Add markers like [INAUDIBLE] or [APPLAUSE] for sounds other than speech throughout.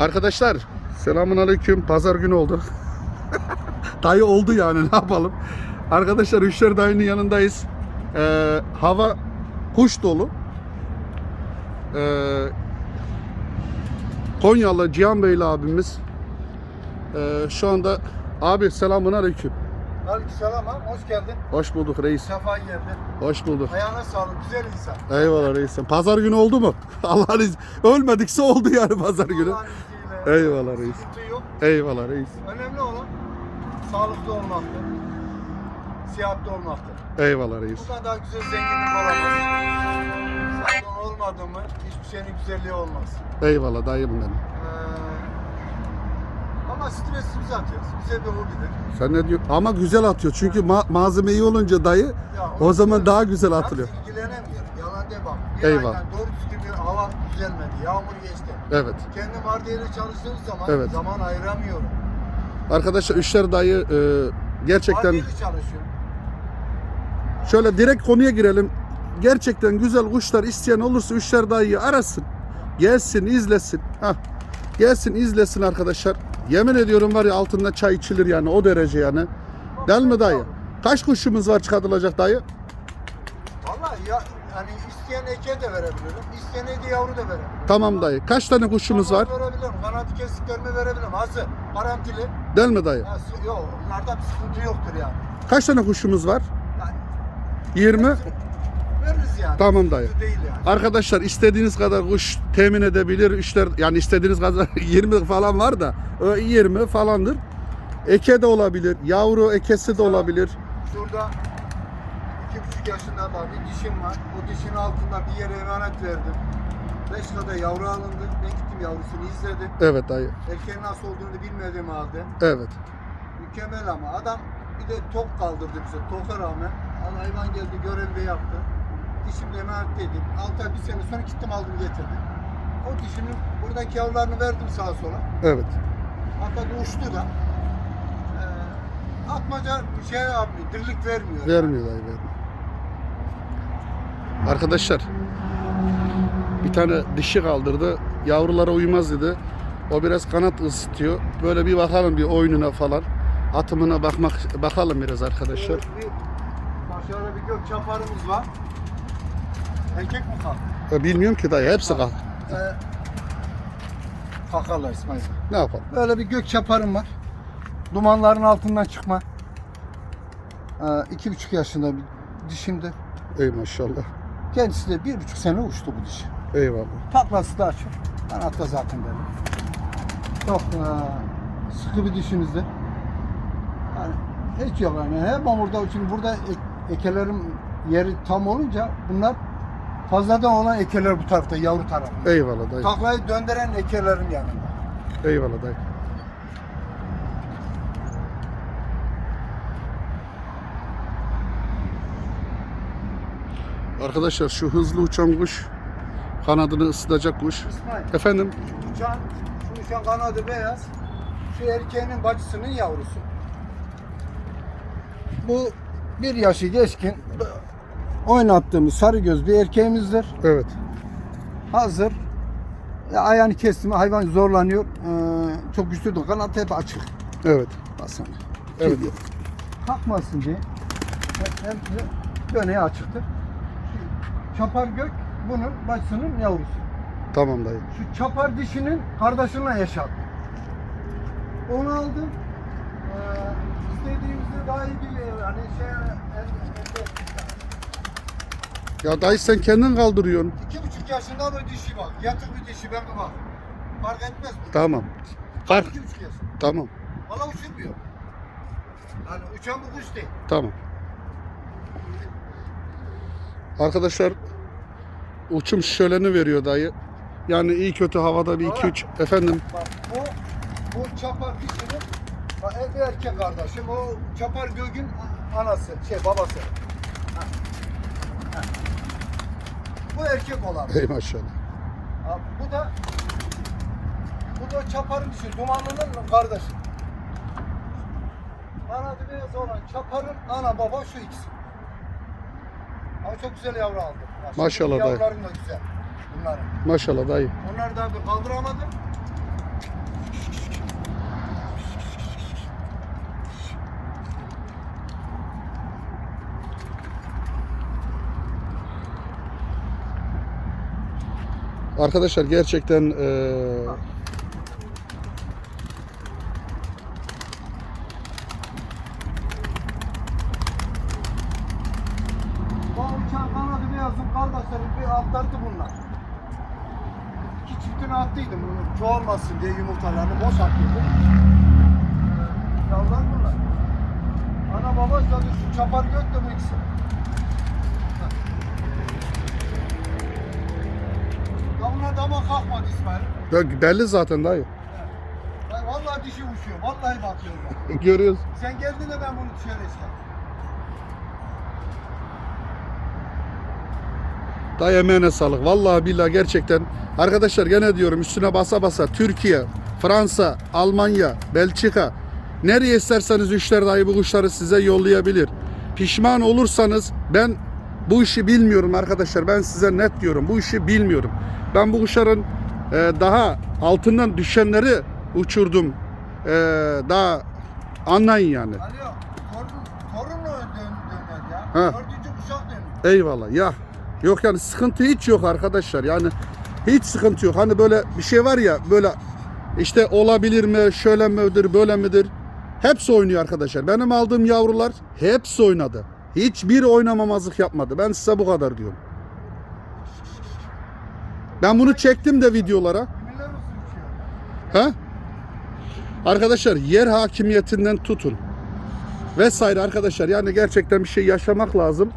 Arkadaşlar selamun aleyküm. Pazar günü oldu. [LAUGHS] Dayı oldu yani [LAUGHS] ne yapalım. Arkadaşlar Üçler Dayı'nın yanındayız. Ee, hava kuş dolu. Ee, Konyalı Cihan Beyli abimiz. Ee, şu anda abi selamun aleyküm. Aleykümselam abi, hoş geldin. Hoş bulduk reis. Sefa geldin. Hoş bulduk. Ayağına sağlık, güzel insan. Eyvallah reisim. Pazar günü oldu mu? [LAUGHS] Allah'ın iz- Ölmedikse oldu yani pazar günü. Eyvallah reis. Sıkıntı yok. Eyvallah reis. Önemli olan sağlıklı olmaktır. Sihatli olmaktır. Eyvallah reis. Bundan daha güzel zenginlik olamaz. Sağlıklı olmadı mı hiçbir şeyin güzelliği olmaz. Eyvallah dayım benim. Ee, ama stresimizi atıyoruz. Bize bir hobidir. Sen ne diyorsun? Ama güzel atıyor. Çünkü ma- malzeme iyi olunca dayı Ya, o zaman daha güzel atılıyor. ilgilenemiyor. Yalan de bak. Bir Eyvallah. aydan doğru düzgün bir hava düzelmedi. Yağmur geçti. Evet. Kendim vardiyalı çalıştığım zaman Evet. zaman ayıramıyorum. Arkadaşlar Üçler dayı e, gerçekten Vardiyalı çalışıyorum. şöyle direkt konuya girelim. Gerçekten güzel kuşlar isteyen olursa Üçler dayıyı arasın. Gelsin izlesin. Hah. Gelsin izlesin arkadaşlar. Yemin ediyorum var ya altında çay içilir yani o derece yani. Değil mi dayı? Kaç kuşumuz var çıkartılacak dayı? Vallahi ya hani isteyen eke de verebilirim. İsteyen yavru da verebilirim. Tamam dayı. Kaç tane kuşumuz var? Verebilirim. Kanadı kesiklerimi verebilirim. Hazır. Garantili. Değil mi dayı? Ya, sı- yok. Onlarda bir sıkıntı yoktur yani. Kaç tane kuşumuz var? yani 20. [LAUGHS] veririz yani. Tamam dayı. Sıkıntı değil yani. Arkadaşlar istediğiniz kadar kuş temin edebilir. Üçler yani istediğiniz kadar [LAUGHS] 20 falan var da o 20 falandır. Eke de olabilir. Yavru ekesi de olabilir. Şurada yaşında da bir dişim var. O dişin altında bir yere emanet verdim. Beşika'da yavru alındı. Ben gittim yavrusunu izledim. Evet dayı. Erkeğin nasıl olduğunu bilmediğim halde. Evet. Mükemmel ama adam bir de tok kaldırdı bize. Toka rağmen. Allah hayvan geldi görevde yaptı. Dişimle emanetteydim. 6 ay bir sene sonra gittim aldım getirdim. O dişimin buradaki yavrularını verdim sağa sola. Evet. Hatta uçtu da. Ee, atmaca şey yapmıyor, dirlik vermiyor. Vermiyor dayı vermiyor. Arkadaşlar bir tane dişi kaldırdı. Yavrulara uymaz dedi. O biraz kanat ısıtıyor. Böyle bir bakalım bir oyununa falan. Atımına bakmak bakalım biraz arkadaşlar. Şöyle bir, bir gök çaparımız var. Erkek mi kalk? E, Bilmiyorum ki dayı hepsi kal. Ee, kakarlar İsmail. Ne yapalım? Böyle bir gök çaparım var. Dumanların altından çıkma. Ee, iki buçuk yaşında bir dişimdi. Ey maşallah. Kendisi de bir buçuk sene uçtu bu dişi. Eyvallah. Taklası da açık. Kanatta zaten böyle. Çok e, sıkı bir dişimizdi. Yani hiç yok yani. Hep burada şimdi burada ek- ekelerim yeri tam olunca bunlar fazladan olan ekeler bu tarafta yavru tarafında. Eyvallah dayı. Taklayı döndüren ekelerin yanında. Eyvallah dayı. Arkadaşlar şu hızlı uçan kuş kanadını ısıtacak kuş. İsmail. Efendim Uçan, şu uçan kanadı beyaz. Şu erkeğinin bacısının yavrusu. Bu bir yaşı geçkin oynattığımız sarı göz bir erkeğimizdir. evet. Hazır. Ya ayağını kestim hayvan zorlanıyor. Ee, çok güçlüdür. Kanat hep açık. Evet. Basana. Evet. Kalkmasın diye. Hem de döneği açıktır. Çapar gök bunun bacısının yavrusu. Tamam dayı. Şu çapar dişinin kardeşine yaşadı. Onu aldım. Ee, istediğimizde daha iyi bir hani şey el, elde- Ya dayı sen kendin kaldırıyorsun. İki buçuk yaşında bir dişi bak. Yatık bir dişi ben mi bak. Fark etmez mi? Tamam. Fark. İki buçuk yaşında. Tamam. Valla uçurmuyor. Yani uçan bu kuş değil. Tamam. Arkadaşlar uçum şöleni veriyor dayı. Yani iyi kötü havada bir iki üç efendim Bak bu, bu çapar dişinin bak, bir erkek kardeşim. O çapar göğün anası, şey babası. Ha. Ha. Bu erkek olan. ey maşallah. Ha, bu da bu da çaparın dişi, dumanlının kardeşi. Kanadı beyaz olan çaparın ana baba şu ikisi. Ama çok güzel yavru aldı. Maşallah dayı. Yavruların da güzel. Bunların. Maşallah dayı. Onlar da bir kaldıramadım. Arkadaşlar gerçekten e, diye yumurtalarını boş attıydım. Yavrular bunlar. Ana baba zaten şu çapar gök de bu ikisi. Ya bunlar dama kalkmadı İsmail. ya belli zaten dayı. Vallahi dişi uçuyor. Vallahi bakıyorum. [LAUGHS] Görüyoruz. Sen geldin de ben bunu dışarı çıkarttım. Dayı emeğine sağlık. Vallahi billahi gerçekten. Arkadaşlar gene diyorum üstüne basa basa Türkiye, Fransa, Almanya, Belçika nereye isterseniz üçler dayı bu kuşları size yollayabilir. Pişman olursanız ben bu işi bilmiyorum arkadaşlar. Ben size net diyorum. Bu işi bilmiyorum. Ben bu kuşların e, daha altından düşenleri uçurdum. E, daha anlayın yani. Alo, torun, torunla dön, döner ya. Ha. Dördüncü kuşak dönüyor. Eyvallah ya. Yok yani sıkıntı hiç yok arkadaşlar. Yani hiç sıkıntı yok. Hani böyle bir şey var ya böyle işte olabilir mi, şöyle midir, böyle midir? Hepsi oynuyor arkadaşlar. Benim aldığım yavrular hepsi oynadı. Hiçbir oynamamazlık yapmadı. Ben size bu kadar diyorum. Ben bunu çektim de videolara. Ha? Arkadaşlar yer hakimiyetinden tutun. Vesaire arkadaşlar yani gerçekten bir şey yaşamak lazım.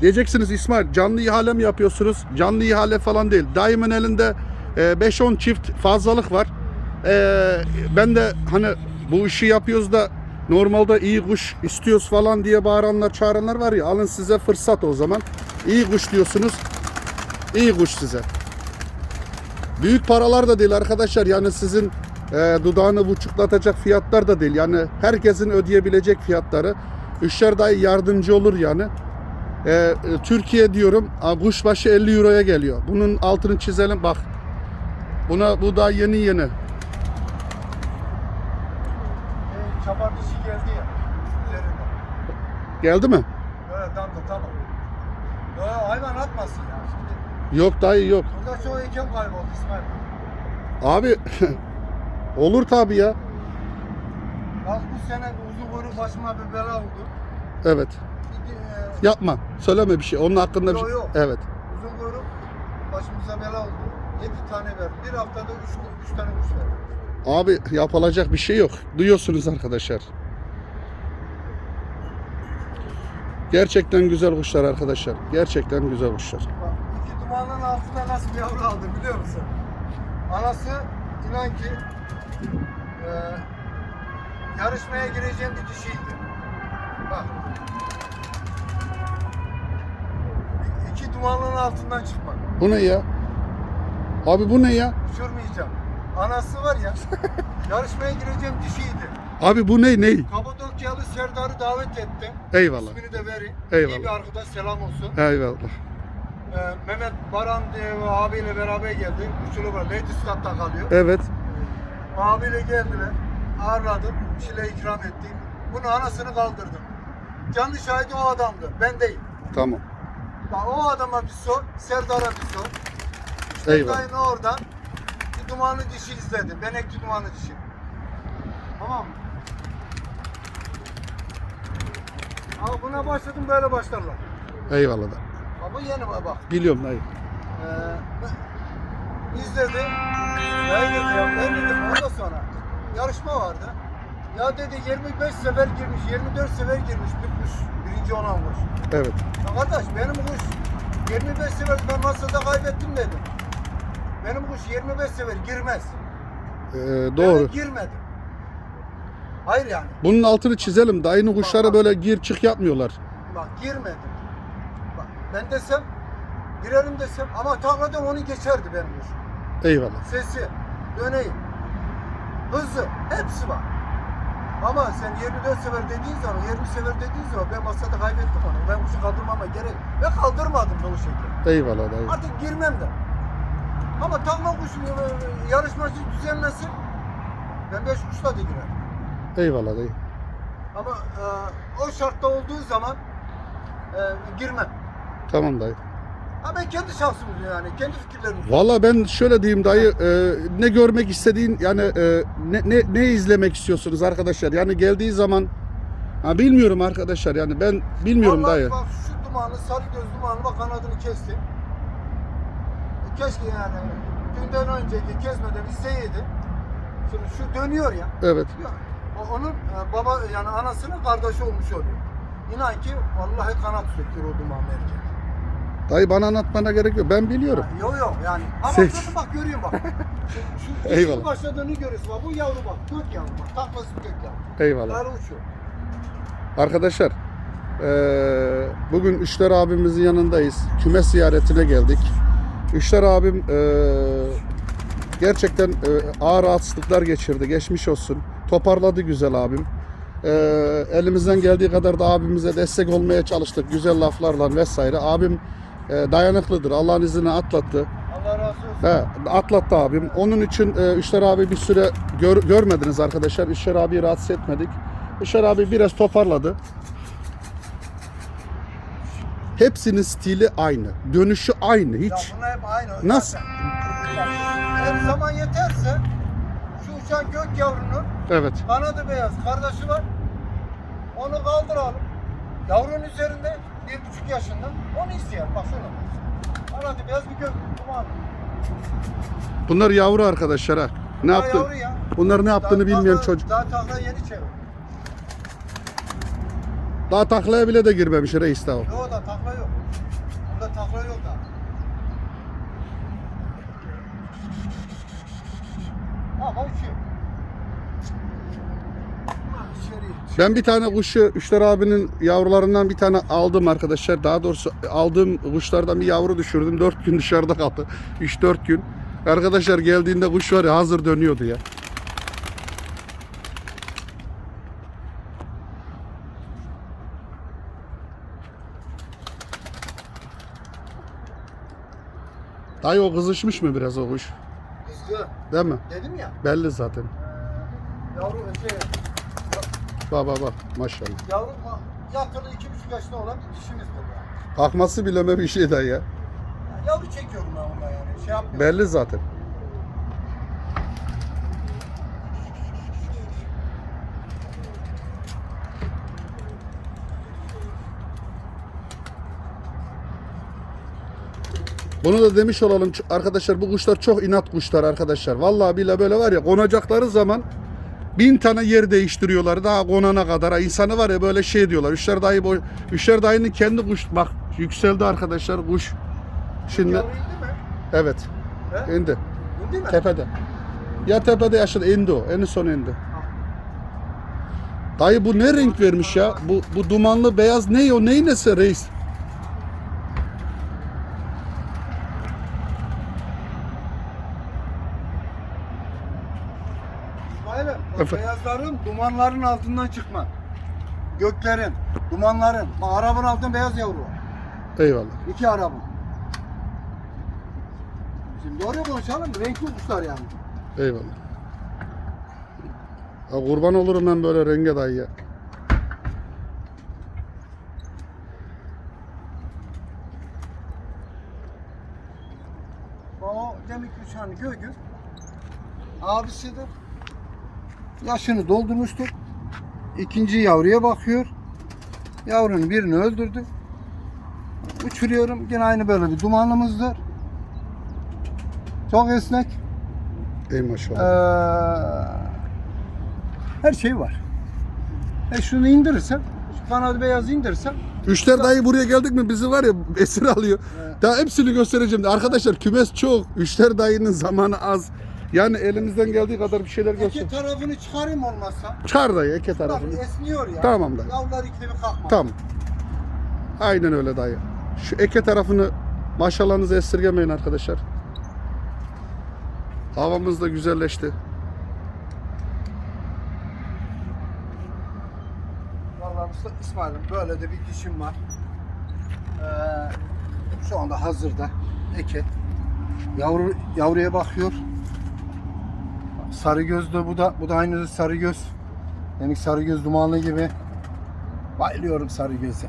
Diyeceksiniz İsmail canlı ihale mi yapıyorsunuz? Canlı ihale falan değil. Daimin elinde e, 5-10 çift fazlalık var. E, ben de hani bu işi yapıyoruz da normalde iyi kuş istiyoruz falan diye bağıranlar çağıranlar var ya alın size fırsat o zaman. İyi kuş diyorsunuz. İyi kuş size. Büyük paralar da değil arkadaşlar. Yani sizin e, dudağını buçuklatacak fiyatlar da değil. Yani herkesin ödeyebilecek fiyatları. Üçer dayı yardımcı olur yani. E, e, Türkiye diyorum kuşbaşı 50 euroya geliyor. Bunun altını çizelim bak. Buna bu daha yeni yeni. Ee, çapar dişi geldi ya. Üzerinde. Geldi mi? Böyle damda tamam. Böyle hayvan atmasın ya şimdi. Yok dayı yok. Burada çoğu heykel kayboldu İsmail. Abi [LAUGHS] olur tabi ya. Bak bu sene uzun kuyruk başıma bir bela oldu. Evet. Yapma. Söyleme bir şey. Onun hakkında bir şey. yok. Evet. uzun kuyruk başımıza bela oldu. 7 tane verdi. Bir haftada 3 tane kuş verdi. Abi yapılacak bir şey yok. Duyuyorsunuz arkadaşlar. Gerçekten güzel kuşlar arkadaşlar. Gerçekten güzel kuşlar. Bak iki dumanın altında nasıl bir yavru aldı biliyor musun? Anası inan ki e, yarışmaya gireceğim bir dişiydi. Bak. İ- İki dumanın altından çıkmak. Bu ne ya? Abi bu ne ya? Uçurmayacağım. Anası var ya [LAUGHS] yarışmaya gireceğim dişiydi. Abi bu ne ne? Kapadokyalı Serdar'ı davet ettim. Eyvallah. İsmini de vereyim. Eyvallah. İyi bir arkadaş selam olsun. Eyvallah. Ee, Mehmet Baran diye bir abiyle beraber geldi. Uçulu var. Lady Stad'da kalıyor. Evet. Abiyle geldiler. Ağırladım. Şeyler ikram ettim. Bunu anasını kaldırdım. Canlı şahidi o adamdı. Ben değil. Tamam. Bak o adama bir sor. Serdar'a bir sor. Dayın oradan bir dumanlı dişi izledi. Benekli dumanlı dişi. Tamam mı? Ama buna başladım böyle başlarlar. Eyvallah da. Ama yeni bak. Biliyorum dayı. Ee, izledi. Ben dedi ya ben dedim ondan sonra yarışma vardı. Ya dedi 25 sefer girmiş, 24 sefer girmiş bir Birinci olan kuş. Evet. Ya kardeş benim kuş 25 sefer ben masada kaybettim dedim. Benim kuş 25 sefer girmez. Ee, Ben doğru. girmedim. Hayır yani. Bunun altını çizelim. Dayının kuşları böyle gir çık yapmıyorlar. Bak girmedim. Bak ben desem girerim desem ama takladan onu geçerdi benim kuş. Eyvallah. sesi, döneği, hızı hepsi var. Ama sen 24 sefer dediğin zaman, 20 sefer dediğin zaman ben masada kaybettim onu. Ben kuşu kaldırmama gerek ve kaldırmadım da o şekilde. Eyvallah dayı. Artık girmem de. Ama takla kuşu e, yarışması düzenlesin. Ben 5 kuşla da girerim. Eyvallah dayı. Ama e, o şartta olduğu zaman e, girmem. Tamam dayı. Ha ben kendi şahsım yani. Kendi fikirlerim. Valla ben şöyle diyeyim dayı e, ne görmek istediğin yani e, ne, ne, ne izlemek istiyorsunuz arkadaşlar? Yani geldiği zaman ha, bilmiyorum arkadaşlar yani ben bilmiyorum Vallahi dayı. Bak şu dumanlı, sarı göz dumanlı bak kanadını kestim. E, keşke yani dünden önceki kesmeden hisseydi. Şimdi şu dönüyor ya. Evet. o- onun e, baba yani anasının kardeşi olmuş oluyor. İnan ki vallahi kanat sökür o dumanlı erkek. Dayı bana anlatmana gerek yok. Ben biliyorum. Ha, Yok yok yani. Ama Sen- şunu bak görüyorum bak. [LAUGHS] Şu, şu Eyvallah. işin başladığını görüyorsun bak. Bu yavru bak. Gök yavru bak. Taklası gök yavru. Eyvallah. Darı uçuyor. Arkadaşlar eee, bugün Üçler abimizin yanındayız. Küme ziyaretine geldik. Üçler abim eee, gerçekten eee, ağır rahatsızlıklar geçirdi. Geçmiş olsun. Toparladı güzel abim. Eee, elimizden geldiği kadar da abimize destek olmaya çalıştık. Güzel laflarla vesaire. Abim eee, dayanıklıdır. Allah'ın izniyle atlattı. Allah razı olsun. He, atlattı abim. Onun için e, Üçler abi bir süre gör- görmediniz arkadaşlar. Üçler abiyi rahatsız etmedik. Üçler abi biraz toparladı. Hepsinin stili aynı. Dönüşü aynı. Ya Hiç. bunlar hep aynı. Nasıl? Eğer zaman yeterse şu uçan gök yavrunun Evet. kanadı beyaz kardeşi var. Onu kaldıralım. Yavrunun üzerinde bir buçuk yaşında. Onu isteyelim. Bak şuna. Kanadı beyaz bir gök. Duman. Bunlar yavru arkadaşlar ha. Ne Daha yaptı? Ya. Bunlar ne yaptığını Daha bilmeyen takla- çocuk. Daha takla yeni çevir. Daha taklaya bile de girmemiş reis daha. Yok da takla yok. Bunda takla yok da. Ama uçuyor. Ha, İçeri. Ben bir tane kuşu Üçler abinin yavrularından bir tane aldım arkadaşlar. Daha doğrusu aldığım kuşlardan bir yavru düşürdüm. 4 gün dışarıda kaldı. 3-4 gün. Arkadaşlar geldiğinde kuş var ya hazır dönüyordu ya. Dayı o kızışmış mı biraz o kuş? Hızlı. Değil mi? Dedim ya. Belli zaten. Yavru şey, Bak bak bak maşallah. yavru ma- yatılı iki buçuk yaşında olan bir dişimizdir ya. Kalkması bileme bir şey dayı ya. ya. Yavru çekiyorum ben ondan yani. Şey yapmıyorum. Belli zaten. Bunu da demiş olalım arkadaşlar bu kuşlar çok inat kuşlar arkadaşlar. Vallahi bile böyle var ya konacakları zaman bin tane yer değiştiriyorlar daha konana kadar. İnsanı var ya böyle şey diyorlar. Üçler dayı boy, Üçler dayının kendi kuş bak yükseldi arkadaşlar kuş. Şimdi Yavru indi mi? evet He? indi. İndi mi? Tepede. Ya tepede ya aşağıda indi o. En son indi. Dayı bu ne renk vermiş ya? Bu, bu dumanlı beyaz ne o? Neyin nesi reis? İsmail'im bak Efendim? beyazların dumanların altından çıkma. Göklerin, dumanların. Bak arabanın altında beyaz yavru var. Eyvallah. İki araba. Şimdi doğru konuşalım. Renkli kuşlar yani. Eyvallah. Ya kurban olurum ben böyle renge dayı ya. O demek ki an Gögün abisidir. Yaşını doldurmuştur. İkinci yavruya bakıyor. Yavrunun birini öldürdü. Uçuruyorum. Yine aynı böyle bir dumanımızdır. Çok esnek. Ey Ee, maşallah. her şey var. E şunu indirirsem, şu kanadı beyazı indirirsem Üçler dayı buraya geldik mi bizi var ya esir alıyor. Daha hepsini göstereceğim. Arkadaşlar kümes çok. Üçler dayının zamanı az. Yani elimizden geldiği kadar bir şeyler göster. eke tarafını çıkarayım olmazsa. Çağır dayı eke Bak tarafını. esniyor ya. Tamam dayı. Yavrular ikide bir kalkmaz. Tamam. Aynen öyle dayı. Şu eke tarafını maşallahınızı esirgemeyin arkadaşlar. Havamız da güzelleşti. Vallahi Mustafa İsmail'im böyle de bir dişim var. Ee, şu anda hazırda. Eke. Yavru, yavruya bakıyor. Sarı gözlü bu da bu da aynı sarı göz. Yani sarı göz dumanlı gibi. Bayılıyorum sarı göze.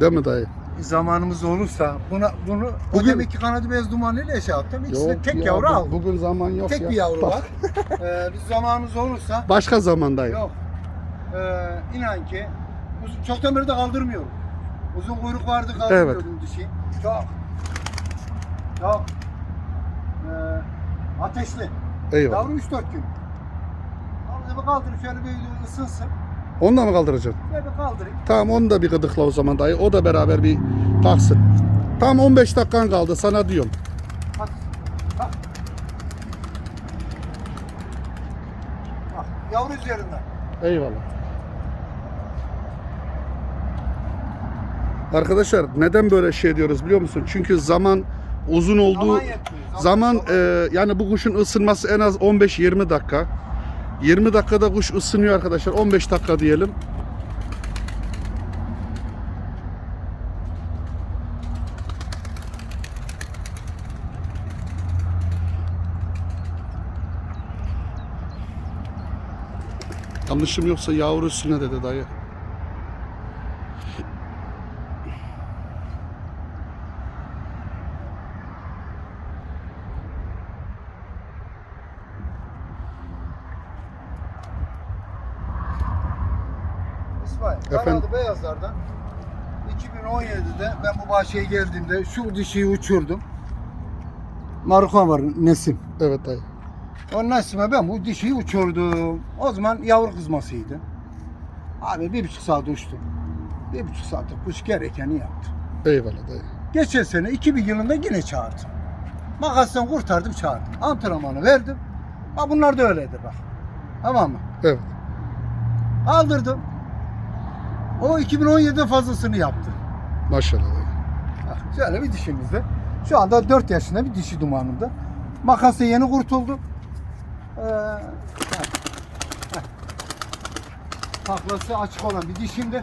Değil mi dayı? zamanımız olursa buna bunu Bugün- Bugün... demek ki kanadı beyaz dumanıyla şey yaptım. İkisi de Yok tek ya, yavru bu- aldım. Bugün zaman yok tek ya. bir yavru Bak, var. [LAUGHS] ee, biz zamanımız olursa Başka zamandayım. yok. Ee, inan ki uzun, çoktan beri de kaldırmıyorum. Uzun kuyruk vardı kaldırmıyordum dişi. Çok. Çok. Ee, ateşli. Eyvallah. Yavru 3-4 gün. Onu bir kaldırıp şöyle bir ısınsın. Onu da mı kaldıracaksın? Şöyle bir kaldırayım. Tamam onu da bir gıdıkla o zaman dayı. O da beraber bir kalksın. Tam 15 dakikan kaldı sana diyorum. Bak. Bak. Bak. Yavru üzerinde. Eyvallah. Arkadaşlar neden böyle şey diyoruz biliyor musun? Çünkü zaman uzun olduğu Zaman e, yani bu kuşun ısınması en az 15-20 dakika. 20 dakikada kuş ısınıyor arkadaşlar. 15 dakika diyelim. Yanlışım yoksa yavru üstüne dedi dayı. İsmail, Efendim? Kanadı Beyazlar'dan 2017'de ben bu bahçeye geldiğimde şu dişiyi uçurdum. Maruka var Nesim. Evet dayı. O Nesim'e ben bu dişiyi uçurdum. O zaman yavru kızmasıydı. Abi bir buçuk saat uçtum. Bir buçuk saatte kuş gerekeni yaptı. Eyvallah dayı. Geçen sene 2000 yılında yine çağırdım. Makastan kurtardım çağırdım. Antrenmanı verdim. Ha bunlar da öyledir bak. Tamam mı? Evet. Aldırdım. O 2017'de fazlasını yaptı. Maşallah. Bak, Şöyle bir dişimizde. Şu anda 4 yaşında bir dişi dumanında. Makasla yeni kurtuldu. Ee. Taklası açık olan bir dişimdir.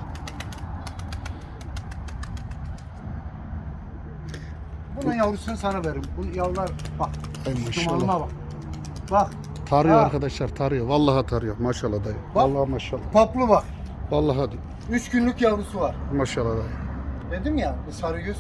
Bunun yavrusunu sana veririm. Bu yavrular bak. Ay maşallah. Bak. Bak. Tarıyor Ha. arkadaşlar tarıyor. Vallahi tarıyor. Maşallah dayı. Bak. Vallahi maşallah. Paplu bak. Vallahi hadi. 3 günlük yavrusu var. Maşallah dayı. Dedim ya sarı yüz.